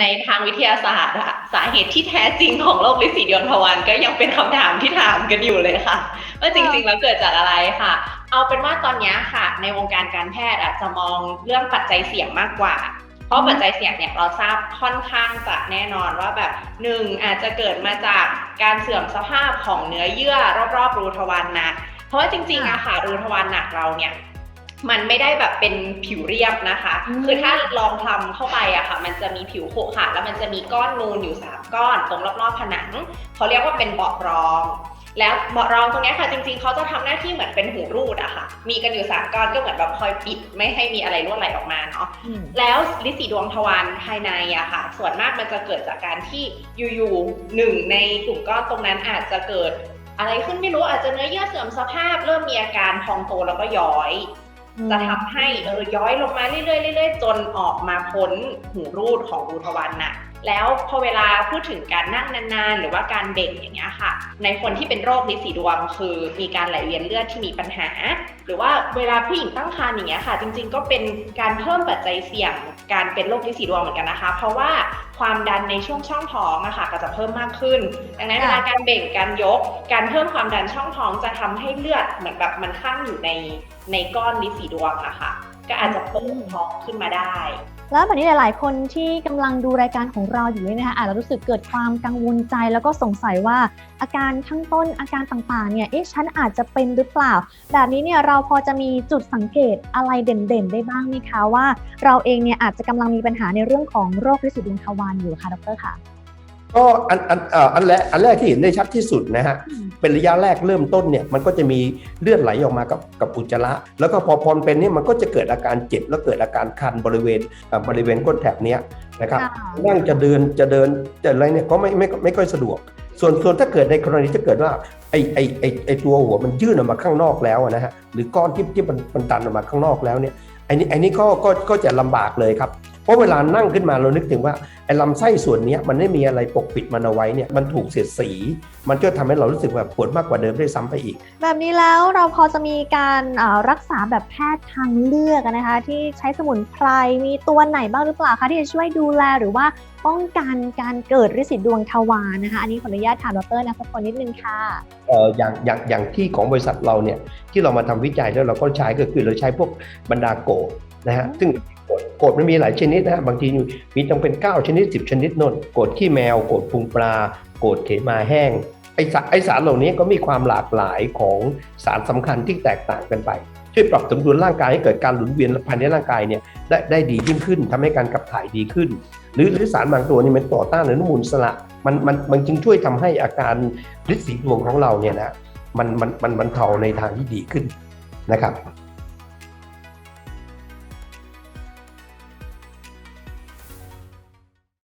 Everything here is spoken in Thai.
ในทางวิทยาศาสตร์อะสาเหตุที่แท้จริงของโรคลินสีดวงทวารก็ยังเป็นคำถามที่ถามกันอยู่เลยค่ะ ว่าจริงๆแล้วเกิดจากอะไรค่ะ เอาเป็นว่าตอนนี้ค่ะ ในวงการการแพทย์อะจะมองเรื่องปัจจัยเสี่ยงมากกว่า เพราะปัจจัยเสี่ยงเนี่ยเราทราบค่อนข้างจะแน่นอนว่าแบบหนึ่งอาจจะเกิดมาจากการเสื่อมสภาพของเนื้อเยื่อรอบๆรูทวารหนักเพราะว่าจริงๆอะค่ะรูทวารหนักเราเนี่ย มันไม่ได้แบบเป็นผิวเรียบนะคะอืมคือถ้าลองทำเข้าไปอะค่ะ มันจะมีผิวขรุขระแล้วมันจะมีก้อนนูนอยู่สามก้อนตรงรอบๆผนังเขาเรียกว่าเป็นเบาะรอง แล้วเบาะรองตรงเนี้ยค่ะจริงๆเขาจะทำหน้าที่เหมือนเป็นหูรูดอะค่ะ มีกันอยู่สามก้อนก็เหมือนแบบคอยปิดไม่ให้มีอะไรรั่วไหลออกมาเนาะอืมแล้วลิสีดวงทวารภายในอะค่ะ ส่วนมากมันจะเกิดจากการที่อยู่ๆหนึ่งในกลุ่มก้อนตรงนั้นอาจจะเกิดอะไรขึ้นไม่รู้อาจจะเนื้อเยื่อเสื่อมสภาพ เริ่มมีอาการพองโตแล้วก็ย้อย จะทำให้เออย้อยลงมาเรื่อยๆเรื่อยๆจนออกมาพ้นหูรูดของรูทวารหนัก แล้วพอเวลาพูดถึงการนั่งนานๆ หรือว่าการเบ่งอย่างเงี้ยค่ะ ในคนที่เป็นโรคลินสีดวงคือมีการไหลเวียนเลือดที่มีปัญหา หรือว่าเวลาผู้หญิงตั้งครรภ์อย่างเงี้ยค่ะ จริงๆ ก็เป็นการเพิ่มปัจจัยเสี่ยงการเป็นโรคลินสีดวงเหมือนกันนะคะ เพราะว่าความดันในช่วงช่องท้องอะค่ะก็จะเพิ่มมากขึ้น ดังนั้นเวลาการเบ่งการยก การเพิ่มความดันช่องท้องจะทำให้เลือดเหมือนแบบมันข้างอยู่ในในก้อนลินสีดวงอะค่ะ ก็อาจจะเปิดท้องขึ้นมาได้ แล้วแบบนี้หลาย ๆ คนที่กำลังดูรายการของเราอยู่เนี่ยนะคะอาจจะรู้สึกเกิดความกังวลใจแล้วก็สงสัยว่าอาการข้างต้นอาการต่าง ๆ เนี่ยเอ๊ะฉันอาจจะเป็นหรือเปล่า แบบนี้เนี่ยเราพอจะมีจุดสังเกตอะไรเด่น ๆ ได้บ้างไหมคะว่า เราเองเนี่ยอาจจะกำลังมีปัญหาในเรื่องของโรคลินสีดวงทวารอยู่ค่ะดรค่ะก็อันอันเอ่ออันแรกอันแรกที่เห็นได้ชัดที่สุดนะฮะอืม เป็นระยะแรกเริ่มต้นเนี่ยมันก็จะมีเลือดไหลออกมากับกับอุจจาระ แล้วก็พอพรเป็นเนี่ยมันก็จะเกิดอาการเจ็บแล้วเกิดอาการคันบริเวณเอ่อบริเวณก้นแถบเนี้ยนะครับค่ะนั่งจะเดินจะเดินจะอะไรเนี่ยก็ไม่ไม่ไม่ค่อยสะดวก ส่วนส่วนถ้าเกิดในกรณีที่เกิดว่าไอไอไอไอตัวหัวมันยื่นออกมาข้างนอกแล้วอะนะฮะหรือก้อนที่ที่มันมันตันออกมาข้างนอกแล้วเนี่ยไอนี้ไอนี้ก็ก็ก็จะลำบากเลยครับ เพราะเวลานั่งขึ้นมาเรานึกถึงว่าไอ้ลำไส้ส่วนเนี้ยมันไม่มีอะไรปกปิดมันเอาไว้เนี่ยมันถูกเสียดสี มันก็ทำให้เรารู้สึกแบบปวดมากกว่าเดิมด้วยซ้ำไปอีก แบบนี้แล้วเราพอจะมีการเอ่อรักษาแบบแพทย์ทางเลือกอะนะคะ ที่ใช้สมุนไพรมีตัวไหนบ้างหรือเปล่าคะที่จะช่วยดูแลหรือว่าป้องกันการเกิดริสิดดวงทวารนะคะ อันนี้ขออนุญาตถามดรนัทพลนิดนึงค่ะเอ่ออย่างอย่างอย่างที่ของบริษัทเราเนี่ยที่เรามาทำวิจัยแล้วเราก็ใช้ก็คือเราใช้พวกบรรดาโกดนะฮะอืมซึ่งโกดโกดมันมีหลายชนิดนะบางทีมีต้องเป็น 9 ชนิด 10 ชนิดนนโกดขี้แมวโกดพุงปลาโกดเขมาแห้งไอสารไอสารเหล่านี้ก็มีความหลากหลายของสารสำคัญที่แตกต่างกันไป ช่วยปรับสมดุลร่างกายให้เกิดการหมุนเวียนภายในร่างกายเนี่ยได้ได้ดียิ่งขึ้นทำให้การขับถ่ายดีขึ้น หรือหรือสารบางตัวนี่มันต่อต้านอนุมูลสระมันมันมันจึงช่วยทำให้อาการฤทธิ์สีดวงของเราเนี่ยนะมันมันมันมันเทาในทางที่ดีขึ้นนะครับ